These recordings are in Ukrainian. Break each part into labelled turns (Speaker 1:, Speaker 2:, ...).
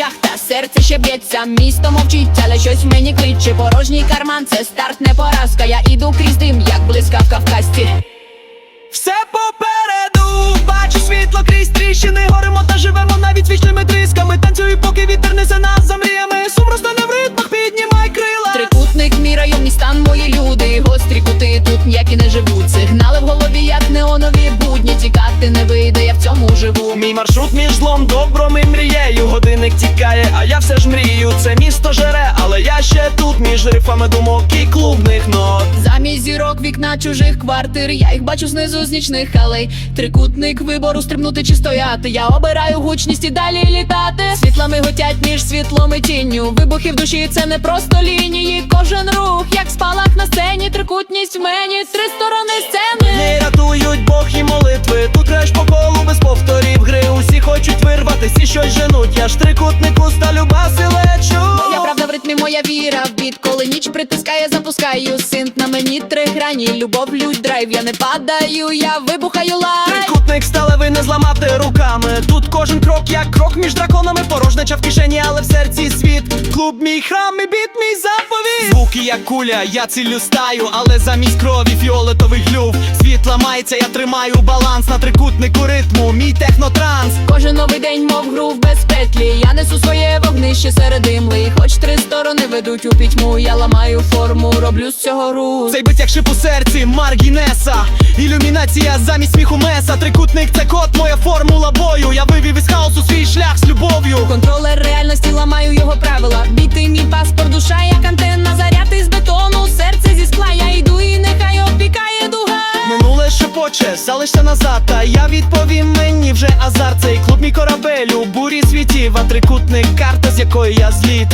Speaker 1: очах та серце ще б'ється. Місто мовчить, але щось мені кличе. Порожній карман, це старт, не поразка. Я іду крізь дим, як блискавка в касті
Speaker 2: Все попереду, бачу світло крізь тріщини, горимо та живемо навіть вічними трісками. Танцюю, поки вітер несе нас за мріями. Сум розтане в ритмах, піднімай крила.
Speaker 1: Трикутник, мій районний стан, мої люди. Гострі кути тут ніякі не живуть Сигнали в голові, як неонові будні. Тікати не вийде, я в цьому живу.
Speaker 2: Мій маршрут між злом, добром все ж мрію. Це місто жере, але я ще тут між рифами думок і клубних нот.
Speaker 1: Замість зірок вікна чужих квартир, я їх бачу знизу з нічних алей. Трикутник вибору стрибнути чи стояти. Я обираю гучність і далі літати. Світлами готять між світлом і тінню. Вибухи в душі це не просто лінії. Кожен рух, як спалах на сцені, трикутність в мені, три сторони сцени.
Speaker 2: Не рятують Бог і молитви. Хочуть вирватися, і щось женуть. Я ж трикутнику сталю баси лечу.
Speaker 1: Моя правда в ритмі, моя віра в біт Коли ніч притискає, запускаю синт На мені три грані, любов, лють, драйв Я не падаю, я вибухаю лайв
Speaker 2: Трикутник сталевий не зламати руками. Тут кожен крок, як крок між драконами. Порожнеча в кишені, але в серці світ. Клуб мій храм і біт мій заповіт. Звуки як куля, я цілю стаю, але замість крові фіолетовий глюв. Світ ламається, я тримаю баланс на трикутнику ритму. Мій технотранс.
Speaker 1: Новий день, мов гру в безпетлі Я несу своє вогнище серед імли Хоч три сторони ведуть у пітьму. Я ламаю форму, роблю з цього гру
Speaker 2: Цей бит як шип у серці, Маргінеса. Ілюмінація замість сміху меса. Трикутник це код, моя формула бою. Я вивів із хаосу свій шлях з любов'ю.
Speaker 1: Контролер реальності, ламаю його правила. Біти мій паспорт, душа, як
Speaker 2: Шепоче, залишся назад, та я відповім мені вже азарт Цей клуб мій корабель у бурі світів, а трикутник карта, з якої я зліт.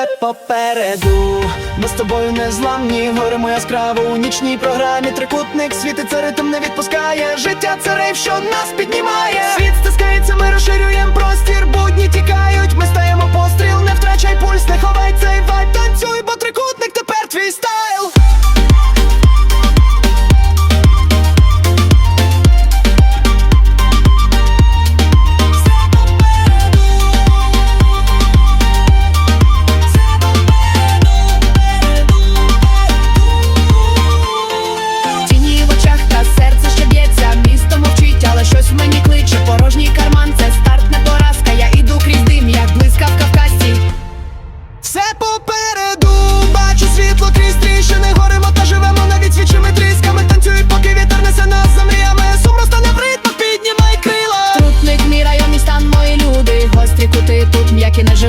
Speaker 2: Все попереду, ми з тобою незламні, горимо яскраво у нічній програмі. Трикутник світиться, ритм не відпускає. Життя це рейв, що нас піднімає. Світ стискається, ми розширюємо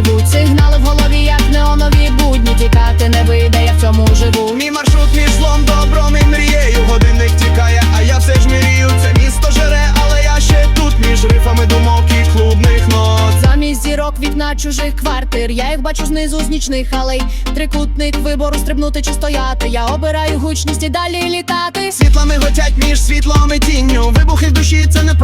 Speaker 1: живуть. Сигнали в голові, як неонові будні. Тікати не вийде, я в цьому живу.
Speaker 2: Мій маршрут між злом, добром і мрією. Годинник тікає, а я все ж мрію. Це місто жере, але я ще тут між рифами думок і клубних нот.
Speaker 1: Замість зірок вікна чужих квартир, я їх бачу знизу з нічних алей. Трикутник вибору стрибнути чи стояти. Я обираю гучність і далі літати.
Speaker 2: Світлами готять між світлом і тінню. Вибухи в душі це не